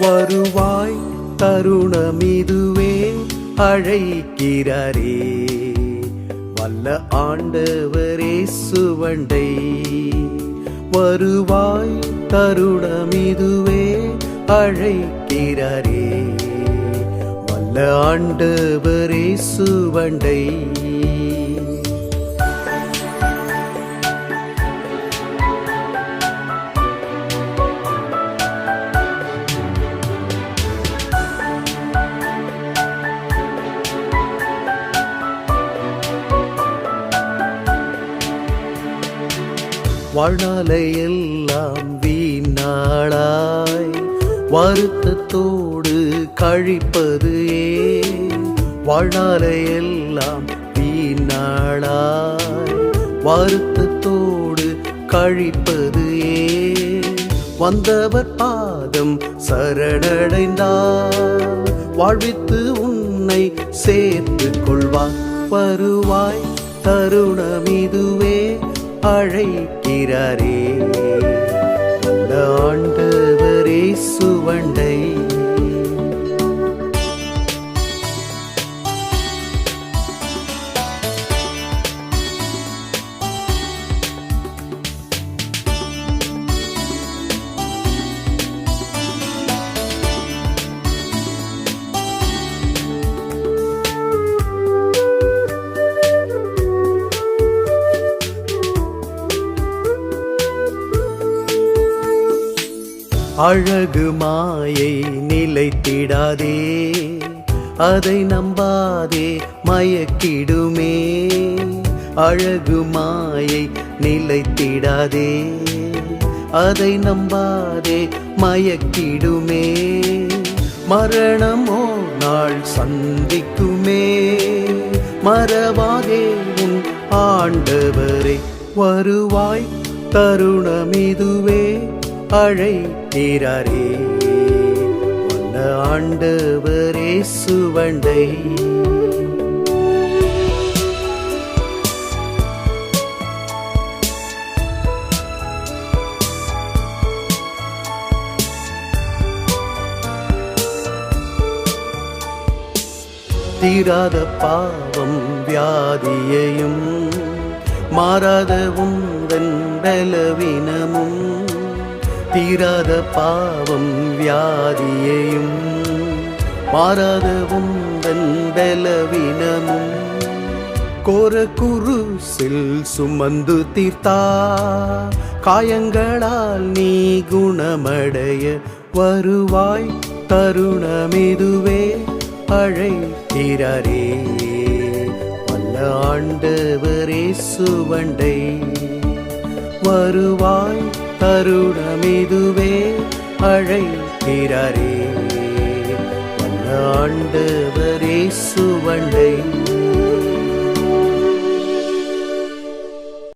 வருவாய் தருணமிதுவே அழைக்கிறாரே. வல்ல ஆண்டவரே சுவண்டை வருவாய் தருணமிதுவே அழைக்கிறாரே. வல்ல ஆண்டவரே சுவண்டை வாழ்நாளையெல்லாம் வீணாளாய். வருத்தத்தோடு கழிப்பது ஏன்? வாழ்நாளையெல்லாம் வீணாளாய். வருத்தத்தோடு கழிப்பது ஏ வந்தவர் பாதம் சரணடைந்தார். வாழ்வித்து உன்னை சேர்த்து கொள்வார் வருவாய். தருணம் இதுவே. அழைக்கிறாரே. அந்த ஆண்டவரே சுவண்டை அழகு மாயை நிலைத்திடாதே. அதை நம்பாதே மயக்கிடுமே. அழகு மாயை நிலைத்திடாதே. அதை நம்பாதே மயக்கிடுமே. மரணமோ நாள் சந்திக்குமே. மறவாதே உன் ஆண்டவரே. வருவாய் தருணமிதுவே. அழைக்கிறாரே வல்ல ஆண்டவரே சுவண்டை தீராத பாவம் வியாதியையும் மாறாத உந்தன் பலவீனமும் தீராத பாவம் வியாதியையும் மாறாத உந்தன் பலவீனமும் கோர குருசில் சுமந்து தீர்த்தா காயங்களால் நீ குணமடைய வருவாய் தருணமிதுவே அழைக்கிறாரே வல்ல ஆண்டவரே சுவண்டை வருவாய் தருணமிதுவே அழைக்கிறாரே. வல்ல ஆண்டவரே சுவண்டை